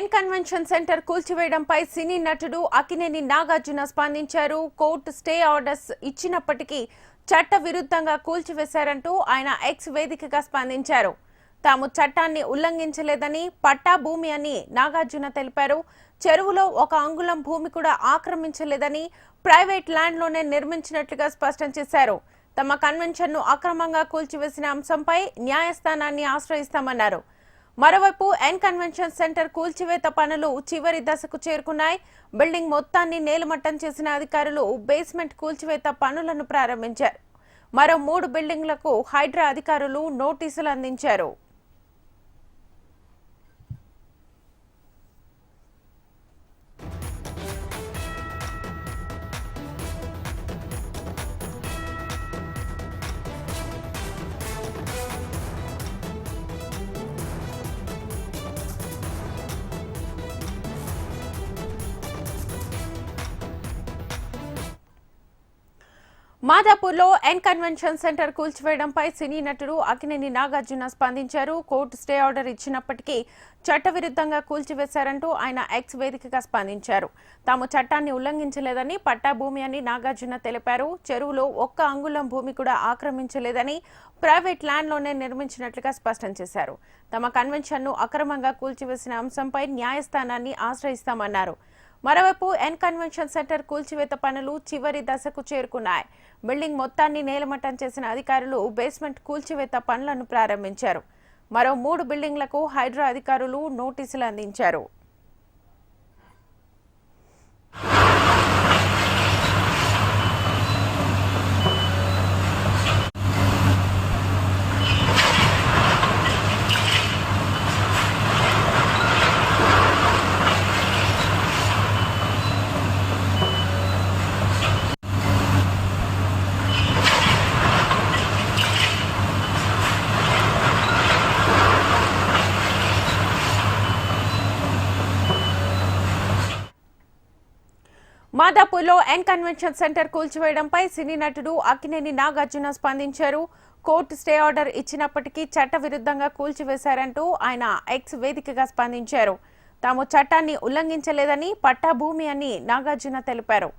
Madhapur N convention centre కూల్చివేయడంపై సినీ నటుడు అకినేని నాగార్జున స్పందించారు. కోర్టు స్టే ఆర్డర్స్ ఇచ్చినప్పటికీ చట్ట విరుద్ధంగా కూల్చివేశారంటూ ఆయన ఎక్స్ వేదికగా స్పందించారు. తాము చట్టాన్ని ఉల్లంఘించలేదని పట్టా భూమి అని నాగార్జున తెలిపారు. చెరువులో ఒక అంగుళం భూమి కూడా ఆక్రమించలేదని ప్రైవేట్ ల్యాండ్లోనే నిర్మించినట్లుగా స్పష్టం చేశారు. తమ కన్వెన్షన్ను అక్రమంగా కూల్చివేసిన అంశంపై న్యాయస్థానాన్ని ఆశ్రయిస్తామన్నారు. మరోవైపు ఎన్ కన్వెన్షన్ సెంటర్ కూల్చివేత పనులు చివరి దశకు చేరుకున్నాయి. బిల్డింగ్ మొత్తాన్ని నేలమట్టం చేసిన అధికారులు బేస్మెంట్ కూల్చివేత పనులను ప్రారంభించారు. మరో మూడు బిల్డింగ్లకు హైడ్రా అధికారులు నోటీసులు అందించారు. మాదాపూర్లో ఎన్ కన్వెన్షన్ సెంటర్ కూల్చివేయడంపై సినీ నటుడు అకినేని నాగార్జున స్పందించారు. కోర్టు స్టే ఆర్డర్ ఇచ్చినప్పటికీ చట్టవిరుద్ధంగా కూల్చివేశారంటూ ఆయన ఎక్స్ వేదికగా స్పందించారు. తాము చట్టాన్ని ఉల్లంఘించలేదని పట్టా భూమి అని నాగార్జున తెలిపారు. చెరువులో ఒక్క అంగుళం భూమి కూడా ఆక్రమించలేదని ప్రైవేట్ ల్యాండ్లోనే నిర్మించినట్లుగా స్పష్టం చేశారు. తమ కన్వెన్షన్ను అక్రమంగా కూల్చివేసిన అంశంపై న్యాయస్థానాన్ని ఆశ్రయిస్తామన్నారు. మరోవైపు ఎన్ కన్వెన్షన్ సెంటర్ కూల్చివేత పనులు చివరి దశకు చేరుకున్నాయి. బిల్డింగ్ మొత్తాన్ని నేలమట్టం చేసిన అధికారులు బేస్మెంట్ కూల్చివేత పనులను ప్రారంభించారు. మరో మూడు బిల్డింగ్లకు హైడ్రా అధికారులు నోటీసులు అందించారు. మాదాపూర్లో ఎన్ కన్వెన్షన్ సెంటర్ కూల్చివేయడంపై సినీ నటుడు అక్కినేని నాగార్జున స్పందించారు. కోర్టు స్టే ఆర్డర్ ఇచ్చినప్పటికీ చట్ట విరుద్ధంగా కూల్చివేశారంటూ ఆయన ఎక్స్ వేదికగా స్పందించారు. తాము చట్టాన్ని ఉల్లంఘించలేదని పట్టా భూమి అని నాగార్జున తెలిపారు.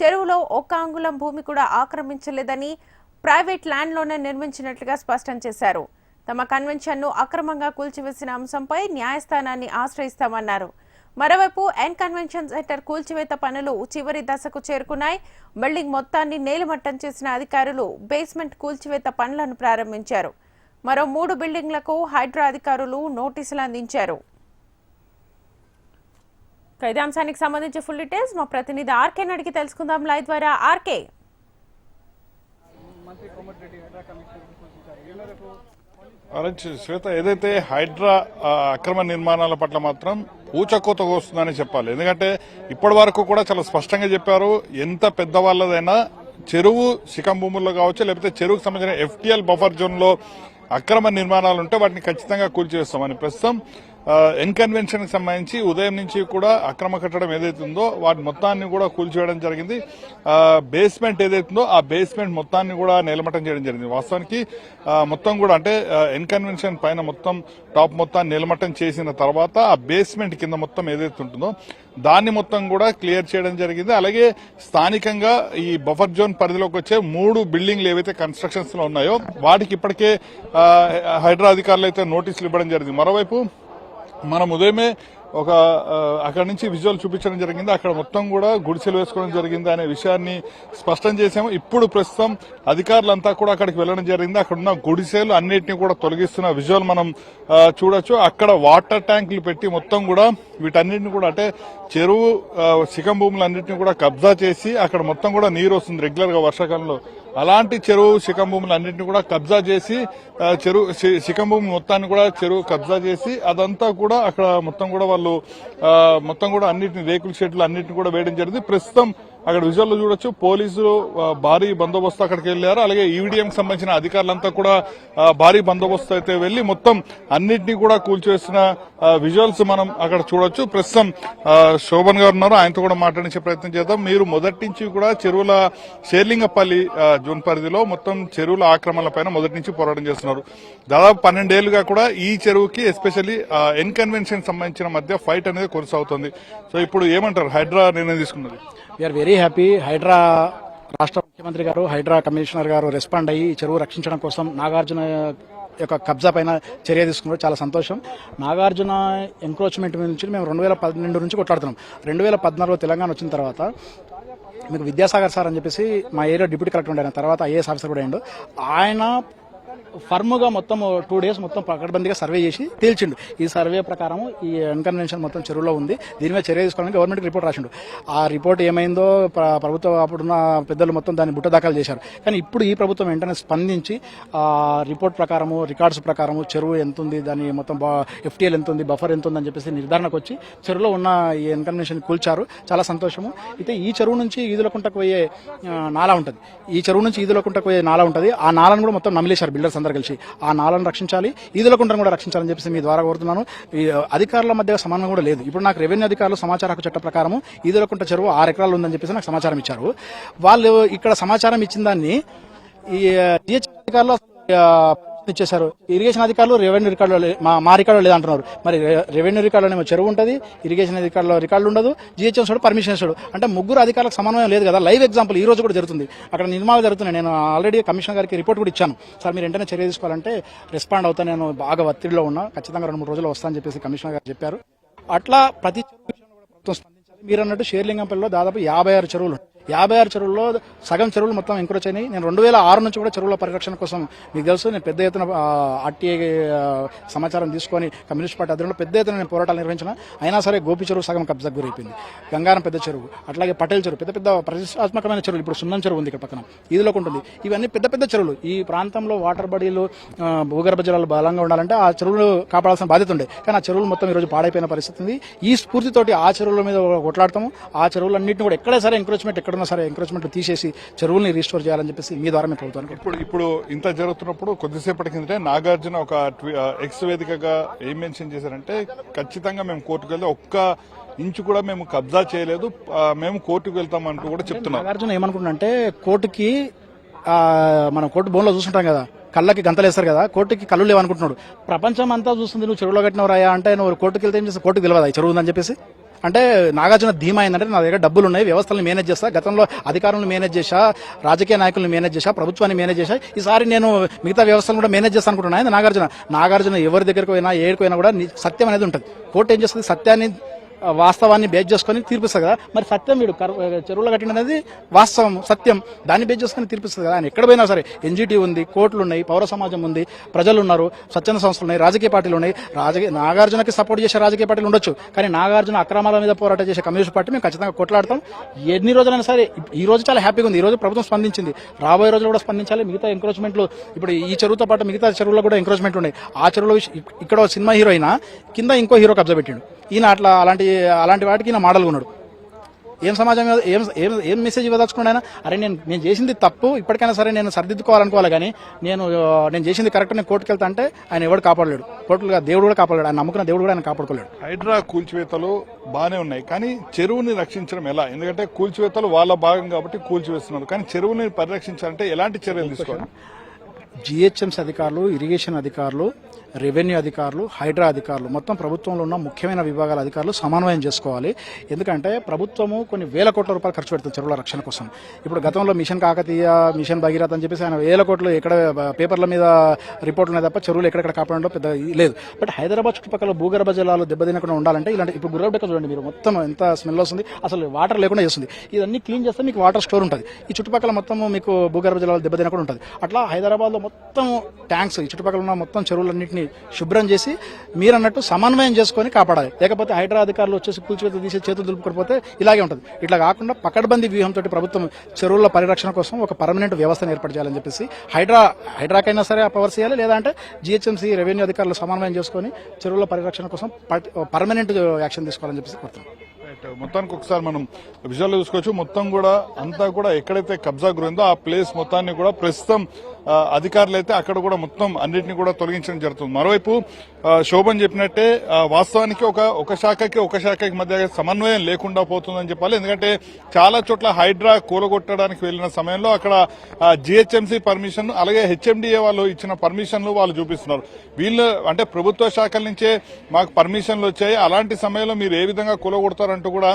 చెరువులో ఒక్క అంగుళం భూమి కూడా ఆక్రమించలేదని ప్రైవేట్ ల్యాండ్లోనే నిర్మించినట్లుగా స్పష్టం చేశారు. తమ కన్వెన్షన్ను అక్రమంగా కూల్చివేసిన అంశంపై న్యాయస్థానాన్ని ఆశ్రయిస్తామన్నారు. మరోవైపు ఎన్ కన్వెన్షన్ సెంటర్ కూల్చివేత పనులు చివరి దశకు చేరుకున్నాయి. బిల్డింగ్ మొత్తాన్ని నేలమట్టం చేసిన అధికారులు బేస్మెంట్ కూల్చివేత పనులను ప్రారంభించారు. మరో మూడు బిల్డింగ్లకు హైడ్రా అధికారులు నోటీసులు అందించారు. ఖైదాంశానికి సంబంధించి ఫుల్ డీటెయిల్స్ మా ప్రతినిధి ఆర్కే అడిగి తెలుసుకుందాం. లైవ్ ద్వారా ఆర్కే శ్వేత ఏదైతే హైడ్రా అక్రమ నిర్మాణాల పట్ల మాత్రం ఊచకోత వస్తుందని చెప్పాలి. ఎందుకంటే ఇప్పటి వరకు కూడా చాలా స్పష్టంగా చెప్పారు ఎంత పెద్దవాళ్ళదైనా చెరువు శిఖం భూముల్లో కావచ్చు లేకపోతే చెరువుకు సంబంధించిన ఎఫ్టీఎల్ బఫర్ జోన్లో అక్రమ నిర్మాణాలు ఉంటే వాటిని ఖచ్చితంగా కూల్చివేస్తామని ప్రస్తుతం ఎన్కన్వెన్షన్కి సంబంధించి ఉదయం నుంచి కూడా అక్రమ కట్టడం ఏదైతే ఉందో వాటి మొత్తాన్ని కూడా కూల్చివేయడం జరిగింది. బేస్మెంట్ ఏదైతుందో ఆ బేస్మెంట్ మొత్తాన్ని కూడా నిలమటం చేయడం జరిగింది. వాస్తవానికి మొత్తం కూడా అంటే ఎన్కన్వెన్షన్ పైన మొత్తం టాప్ మొత్తాన్ని నిలమటం చేసిన తర్వాత ఆ బేస్మెంట్ కింద మొత్తం ఏదైతే ఉంటుందో దాన్ని మొత్తం కూడా క్లియర్ చేయడం జరిగింది. అలాగే స్థానికంగా ఈ బఫర్ జోన్ పరిధిలోకి వచ్చే మూడు బిల్డింగ్లు ఏవైతే కన్స్ట్రక్షన్స్లో ఉన్నాయో వాటికి ఇప్పటికే హైడ్రా అధికారులు అయితే నోటీసులు ఇవ్వడం జరిగింది. మరోవైపు మనం ఉదయమే ఒక అక్కడ నుంచి విజువల్ చూపించడం జరిగింది. అక్కడ మొత్తం కూడా గుడిసెలు వేసుకోవడం జరిగింది అనే విషయాన్ని స్పష్టం చేశాము. ఇప్పుడు ప్రస్తుతం అధికారులంతా కూడా అక్కడికి వెళ్ళడం జరిగింది. అక్కడ ఉన్న గుడిసెలు అన్నిటిని కూడా తొలగిస్తున్న విజువల్ మనం చూడొచ్చు. అక్కడ వాటర్ ట్యాంకులు పెట్టి మొత్తం కూడా వీటన్నిటిని కూడా అంటే చెరువు ఆ, శిఖం భూములన్నింటినీ కూడా కబ్జా చేసి అక్కడ మొత్తం కూడా నీరు వస్తుంది రెగ్యులర్గా వర్షాకాలంలో. అలాంటి చెరువు శిఖం భూములు అన్నింటినీ కూడా కబ్జా చేసి చెరువు శి- శిఖం భూమి మొత్తాన్ని కూడా చెరువు కబ్జా చేసి అదంతా కూడా అక్కడ మొత్తం కూడా వాళ్ళు మొత్తం కూడా అన్నింటిని రేకుల షెడ్లు అన్నింటినీ కూడా వేయడం జరిగింది. ప్రస్తుతం అక్కడ విజువల్లో చూడొచ్చు. పోలీసులు భారీ బందోబస్తు అక్కడికి వెళ్ళారు అలాగే ఈవీడీఎం సంబంధించిన అధికారులంతా కూడా భారీ బందోబస్తు అయితే వెళ్ళి మొత్తం అన్నింటినీ కూడా కూల్చేసిన విజువల్స్ మనం అక్కడ చూడొచ్చు. ప్రస్తుతం శోభన్ గారు ఉన్నారు. ఆయనతో కూడా మాట్లాడించే ప్రయత్నం చేద్దాం. మీరు మొదటి నుంచి కూడా చెరువుల షేర్లింగపల్లి జోన్ పరిధిలో మొత్తం చెరువుల ఆక్రమణల పైన మొదటి నుంచి పోరాటం చేస్తున్నారు. దాదాపు పన్నెండేళ్ళుగా కూడా ఈ చెరువుకి ఎస్పెషల్లీ ఎన్కన్వెన్షన్ సంబంధించిన మధ్య ఫైట్ అనేది కొనసాగుతుంది. సో ఇప్పుడు ఏమంటారు? హైడ్రా నిర్ణయం తీసుకున్నది. వీఆర్ వెరీ హ్యాపీ హైడ్రా రాష్ట్ర ముఖ్యమంత్రి గారు హైడ్రా కమిషనర్ గారు రెస్పాండ్ అయ్యి ఈ చెరువు రక్షించడం కోసం నాగార్జున యొక్క కబ్జా పైన చర్య తీసుకున్నారు. చాలా సంతోషం. నాగార్జున ఎంక్రోచ్మెంట్ నుంచి మేము రెండు వేల పన్నెండు నుంచి కొట్లాడుతున్నాం. రెండు వేల పద్నాలుగులో తెలంగాణ వచ్చిన తర్వాత మీకు విద్యాసాగర్ సార్ అని చెప్పేసి మా ఏరియా డిప్యూటీ కలెక్టర్ ఉండే తర్వాత ఐఏఎస్ ఆఫీసర్ కూడా అయ్యిండు. ఆయన ఫర్మ్గా మొత్తం టూ డేస్ మొత్తం పకడ్బందీగా సర్వే చేసి తేల్చిండు. ఈ సర్వే ప్రకారం ఈ అన్కన్వెన్షన్ మొత్తం చెరువులో ఉంది. దీని మీద చర్య తీసుకోవాలని గవర్నమెంట్ రిపోర్ట్ రాసిండు. ఆ రిపోర్ట్ ఏమైందో ప్రభుత్వం అప్పుడున్న పెద్దలు మొత్తం దాన్ని బుట్ట దాఖలు చేశారు. కానీ ఇప్పుడు ఈ ప్రభుత్వం వెంటనే స్పందించి ఆ రిపోర్ట్ ప్రకారము రికార్డ్స్ ప్రకారము చెరువు ఎంత ఉంది దాని మొత్తం ఎఫ్టీఎల్ ఎంత ఉంది బఫర్ ఎంత ఉందని చెప్పేసి నిర్ధారణకు వచ్చి చెరువులో ఉన్న ఈ అన్కన్వెన్షన్ కూల్చారు. చాలా సంతోషము. అయితే ఈ చెరువు నుంచి ఈదులకుంటకు పోయే నాలా ఉంటుంది. ఈ చెరువు నుంచి ఈదులకుంటకు పోయే నాలా ఉంటుంది. ఆ నాలను కూడా మొత్తం నమిలేశారు బిల్డర్స్ అందరూ కలిసి ఆ నాలను రక్షించాలి ఈదులకుంటను కూడా రక్షించాలని చెప్పేసి మీ ద్వారా కోరుతున్నాను. అధికారుల మధ్య సమానం కూడా లేదు. ఇప్పుడు నాకు రెవెన్యూ అధికారులు సమాచార హక్కు చట్ట ప్రకారం ఈదులకుంట చెరువు ఆరు ఎకరాలు ఉందని చెప్పేసి నాకు సమాచారం ఇచ్చారు. వాళ్ళు ఇక్కడ సమాచారం ఇచ్చిన దాన్ని ఈ అధికారులు ఇచ్చేశారు ఇరిగేషన్ అధికారులు రెవెన్యూ రికార్డులో మా మా రికార్డులో లేదంటున్నారు. మరి రెవెన్యూ రికార్డులో చెరువు ఉంటుంది ఇరిగేషన్ అధికారులో రికార్డులు ఉండదు జిహెచ్ఎం చూడు పర్మిషన్ ఇస్తాడు. అంటే ముగ్గురు అధికారులకు సమన్వయం లేదు కదా. లైవ్ ఎగ్జాంపుల్ ఈ రోజు కూడా జరుగుతుంది. అక్కడ నిర్మాణాలు జరుగుతున్నాయి. నేను ఆల్రెడీ కమిషనర్ గారికి రిపోర్ట్ కూడా ఇచ్చాను. సార్ మీరు వెంటనే చర్య తీసుకోవాలంటే రెస్పాండ్ అవుతా. నేను బాగా ఒత్తిడిలో ఉన్నా. ఖచ్చితంగా రెండు మూడు రోజులు వస్తానని చెప్పేసి కమిషనర్ గారు చెప్పారు. అట్లా ప్రతి చెరువు మీరు అన్నట్టు షేర్లింగంపల్లిలో దాదాపు యాభై ఆరు చెరువులు ఉన్నాయి. యాభై ఆరు చెరువుల్లో సగం చెరువులు మొత్తం ఎంకరేజ్ అయినాయి. నేను రెండు వేల ఆరు నుంచి కూడా చెరువుల పరిరక్షణ కోసం మీకు తెలుసు నేను పెద్ద ఎత్తున ఆర్టీఐ సమాచారం తీసుకొని కమ్యూనిస్ట్ పార్టీ అధ్యయనంలో పెద్ద ఎత్తున నేను పోరాటాలు నిర్వహించిన. అయినా సరే గోపి చెరువు సగం కబ్జాకు గురైపోయింది. గంగారం పెద్ద చెరువు అట్లాగే పటేల్ చెరువు పెద్ద పెద్ద ప్రతిష్టాత్మకమైన చెరువులు ఇప్పుడు సున్నం చెరువు ఉంది ఇక్కడ పక్కన. ఇదిలోకి ఉంటుంది. ఇవన్నీ పెద్ద పెద్ద చెరువులు. ఈ ప్రాంతంలో వాటర్ బాడీలు భూగర్భ జలాలు బలంగా ఉండాలంటే ఆ చెరువులు కాపాడాల్సిన బాధ్యత ఉండే. కానీ ఆ చెరువులు మొత్తం ఈరోజు పాడైపోయిన పరిస్థితి ఉంది. ఈ స్ఫూర్తితోటి ఆ చెరువుల మీద కొట్లాడతాము. ఆ చెరువులన్నింటినీ కూడా ఎక్కడే సరే ఎంకరేజ్మెంట్ ఎక్కడున్నా సరే ఎంకరేజ్మెంట్ తీసేసి చెరువుల్ని రీస్టోర్ చేయాలని చెప్పేసి మీ ద్వారా మేము ప్రభుత్వానికి ఇప్పుడు ఇప్పుడు ఇంత జరుగుతున్నప్పుడు కొద్దిసేపటి కిందటే నాగార్జున ఒక ఎక్స్ వేదికగా ఏం మెన్షన్ చేశారంటే ఖచ్చితంగా మేము కోర్టుకు వెళ్తే ఒక్క ఇంచు కూడా మేము కబ్జా చేయలేదు. మేము కోర్టుకు వెళ్తామంటూ కూడా చెప్తున్నారు. నాగార్జున ఏమనుకుంటున్నంటే కోర్టుకి మనం కోర్టు బోన్లో చూస్తుంటాం కదా కళ్ళకి గంతలేస్తారు కదా కోర్టుకి కళ్ళు లేవనుకుంటున్నాడు. ప్రపంచం అంతా చూస్తుంది నువ్వు చెరువులో కట్టినవు రాయా అంటే నువ్వు కోర్టుకి వెళ్తే ఏం చేస్తా కోర్టుకు తెలియదా చెరువు ఉందని చెప్పేసి? అంటే నాగార్జున ధీమా ఏంటంటే నా దగ్గర డబ్బులు ఉన్నాయి వ్యవస్థలను మేనేజ్ చేస్తా గతంలో అధికారులను మేనేజ్ చేశా రాజకీయ నాయకులను మేనేజ్ చేశా ప్రభుత్వాన్ని మేనేజ్ చేశా. ఈసారి నేను మిగతా వ్యవస్థలు కూడా మేనేజ్ చేస్తాను అనుకుంటున్నాను నాగార్జున? నాగార్జున ఎవరి దగ్గరకు పోయినా ఏడుకు పోయినా కూడా సత్యం అనేది ఉంటుంది. కోర్టు ఏం చేస్తుంది? సత్యాన్ని వాస్తవాన్ని బేస్ చేసుకొని తీర్పిస్తుంది కదా. మరి సత్యం వీడు కర్- చెరువులో కట్టిన అనేది వాస్తవం సత్యం. దాన్ని బేస్ చేసుకొని తీర్పిస్తుంది కదా. ఆయన ఎక్కడ పోయినా సరే ఎన్జిటి ఉంది కోర్టులు ఉన్నాయి పౌర సమాజం ఉంది ప్రజలు ఉన్నారు స్వచ్ఛంద సంస్థలు ఉన్నాయి రాజకీయ పార్టీలు ఉన్నాయి. రాజకీయ నాగార్జునకి సపోర్ట్ చేసే రాజకీయ పార్టీలు ఉండొచ్చు. కానీ నాగార్జున అక్రమాల మీద పోరాటం చేసే కమ్యూనిస్ట్ పార్టీ మేము ఖచ్చితంగా కొట్లాడతాం. ఎన్ని రోజులైనా సరే ఈ రోజు చాలా హ్యాపీగా ఉంది. ఈ రోజు ప్రభుత్వం స్పందించింది. రాబోయే రోజులు కూడా స్పందించాలి. మిగతా ఎంక్రోచ్మెంట్లు ఇప్పుడు ఈ చెరువుతో పాటు మిగతా చెరువులో కూడా ఎంక్రోచ్మెంట్ ఉన్నాయి. ఆ చెరువులో ఇక్కడ సినిమా హీరోయినా కింద ఇంకో హీరో కబ్జా పెట్టిండు. ఈయన అట్లా అలాంటి అలాంటి వాటికి నా మోడల్గా ఉన్నాడు. ఏం సమాజం ఏం ఏం ఏం మెసేజ్ ఇవ్వదలుచుకున్నాడు ఆయన? అరే నేను నేను చేసింది తప్పు. ఇప్పటికైనా సరే నేను సరిదిద్దుకోవాలనుకోవాలి కానీ నేను నేను చేసింది కరెక్ట్ నేను కోర్టుకు వెళ్తా అంటే ఆయన ఎవడు కాపాడలేడు. కోర్టులుగా దేవుడు కూడా కాపాడలేడు. ఆయన నమ్ముకున్న దేవుడు కూడా ఆయన కాపాడుకోలేడు. హైడ్రా కూల్చివేతలు బాగానే ఉన్నాయి. కానీ చెరువుని రక్షించడం ఎలా? ఎందుకంటే కూల్చివేతలు వాళ్ళ భాగం కాబట్టి కూల్చివేస్తున్నారు. కానీ చెరువుని పరిరక్షించాలంటే ఎలాంటి చర్యలు తీసుకోవాలి? జిహెచ్ఎంసీ అధికారులు ఇరిగేషన్ అధికారులు రెవెన్యూ అధికారులు హైడ్రా అధికారులు మొత్తం ప్రభుత్వంలో ఉన్న ముఖ్యమైన విభాగాల అధికారులు సమన్వయం చేసుకోవాలి. ఎందుకంటే ప్రభుత్వము కొన్ని వేల కోట్ల రూపాయలు ఖర్చు పెడుతుంది చెరువుల రక్షణ కోసం. ఇప్పుడు గతంలో మిషన్ కాకతీయ మిషన్ భగీరథ అని చెప్పేసి ఆయన వేల కోట్లు ఎక్కడ పేపర్ల మీద రిపోర్ట్లు ఉన్నాయి తప్ప చెరువులు ఎక్కడెక్కడ కాపాడంలో పెద్ద లేదు. బట్ హైదరాబాద్ చుట్టుపక్కల భూగర్భ జలాలు దెబ్బతినకుండా ఉండాలంటే ఇలాంటి ఇప్పుడు గుర్రబెక్క చూడండి మీరు మొత్తం ఎంత స్మెల్ వస్తుంది అసలు వాటర్ లేకుండా చేస్తుంది. ఇదన్నీ క్లీన్ చేస్తే మీకు వాటర్ స్టోర్ ఉంటుంది. ఈ చుట్టుపక్కల మొత్తం మీకు భూగర్భ జలాలు దెబ్బతినకుండా ఉంటుంది. అట్లా హైదరాబాద్లో మొత్తం ట్యాంక్స్ ఈ చుట్టుపక్కల ఉన్న మొత్తం చెరువులన్నింటినీ శుభ్రం చేసి మీరు అన్నట్టు సమన్వయం చేసుకొని కాపాడాలి. లేకపోతే హైడ్రా అధికారులు వచ్చేసి కూల్చివేత తీసి చేతులు దులుపుకొనిపోతే ఇలాగే ఉంటుంది. ఇట్లా కాకుండా పకడ్బందీ వ్యూహంతో ప్రభుత్వం చెరువుల పరిరక్షణ కోసం ఒక పర్మనెంట్ వ్యవస్థను ఏర్పాటు చేయాలని చెప్పేసి హైడ్రా హైడ్రాకైనా సరే ఆ పవర్ చేయాలి లేదంటే జిహెచ్ఎంసీ రెవెన్యూ అధికారులు సమన్వయం చేసుకొని చెరువుల పరిరక్షణ కోసం పర్మనెంట్ యాక్షన్ తీసుకోవాలని చెప్పేసి కోరుతున్నాం. మొత్తానికి ఒకసారి మనం విజువల్ చూసుకోవచ్చు. మొత్తం కూడా అంతా కూడా ఎక్కడైతే కబ్జా గురిందో ఆ ప్లేస్ మొత్తాన్ని కూడా ప్రస్తుతం అధికారులు అయితే అక్కడ కూడా మొత్తం అన్నింటినీ కూడా తొలగించడం జరుగుతుంది. మరోవైపు శోభన్ చెప్పినట్టే వాస్తవానికి ఒక ఒక శాఖకి ఒక శాఖకి మధ్య సమన్వయం లేకుండా పోతుందని చెప్పాలి. ఎందుకంటే చాలా చోట్ల హైడ్రా కూలగొట్టడానికి వెళ్ళిన సమయంలో అక్కడ జిహెచ్ఎంసీ పర్మిషన్ అలాగే హెచ్ఎండిఏ వాళ్ళు ఇచ్చిన పర్మిషన్లు వాళ్ళు చూపిస్తున్నారు. వీళ్ళు అంటే ప్రభుత్వ శాఖల నుంచే మాకు పర్మిషన్లు వచ్చాయి. అలాంటి సమయంలో మీరు ఏ విధంగా కూలగొడతారంటూ కూడా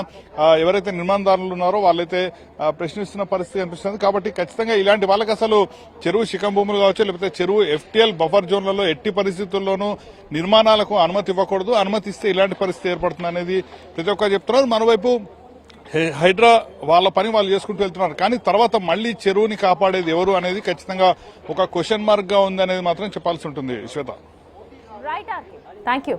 ఎవరైతే నిర్మాణదారులు ఉన్నారో వాళ్ళైతే ప్రశ్నిస్తున్న పరిస్థితి అనిపిస్తుంది కాబట్టి ఖచ్చితంగా ఇలాంటి వాళ్ళకి అసలు చెరువు శిఖం భూములు కావచ్చు లేకపోతే చెరువు ఎఫ్టీఎల్ బఫర్ జోన్లలో ఎట్టి పరిస్థితుల్లోనూ నిర్మాణాలకు అనుమతి ఇవ్వకూడదు. అనుమతి ఇస్తే ఇలాంటి పరిస్థితి ఏర్పడుతుంది అనేది ప్రతి ఒక్కరు చెప్తున్నారు. మరోవైపు హైడ్రా వాళ్ళ పని వాళ్ళు చేసుకుంటూ వెళ్తున్నారు. కానీ తర్వాత మళ్ళీ చెరువుని కాపాడేది ఎవరు అనేది ఖచ్చితంగా ఒక క్వశ్చన్ మార్క్గా ఉంది అనేది మాత్రం చెప్పాల్సి ఉంటుంది. శ్వేత. థ్యాంక్ యూ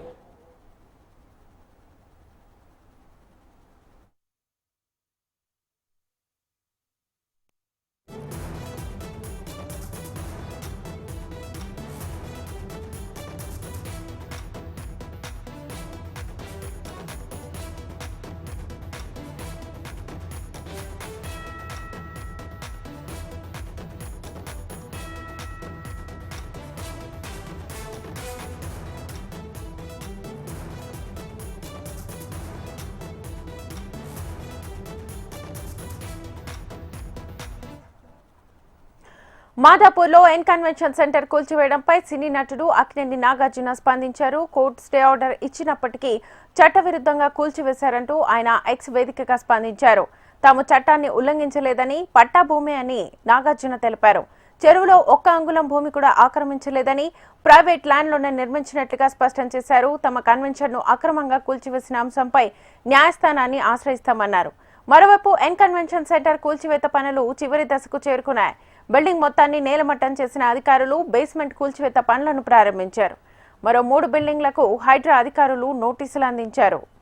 మాదాపూర్లో ఎన్ కన్వెన్షన్ సెంటర్ కూల్చివేయడంపై సినీ నటుడు అక్కినేని నాగార్జున స్పందించారు. కోర్టు స్టే ఆర్డర్ ఇచ్చినప్పటికీ చట్టవిరుద్ధంగా కూల్చివేశారంటూ ఆయన ఎక్స్ వేదికగా స్పందించారు. తాము చట్టాన్ని ఉల్లంఘించలేదని పట్టా భూమి అని నాగార్జున తెలిపారు. చెరువులో ఒక్క అంగుళం భూమి కూడా ఆక్రమించలేదని ప్రైవేట్ ల్యాండ్లోనే నిర్మించినట్లుగా స్పష్టం చేశారు. తమ కన్వెన్షన్ను అక్రమంగా కూల్చివేసిన అంశంపై న్యాయస్థానాన్ని ఆశ్రయిస్తామన్నారు. మరోవైపు ఎన్ కన్వెన్షన్ సెంటర్ కూల్చివేత పనులు చివరి దశకు చేరుకున్నాయి. బిల్డింగ్ మొత్తాన్ని నేలమట్టం చేసిన అధికారులు బేస్మెంట్ కూల్చివేత పనులను ప్రారంభించారు. మరో మూడు బిల్డింగ్లకు హైడ్రా అధికారులు నోటీసులు అందించారు.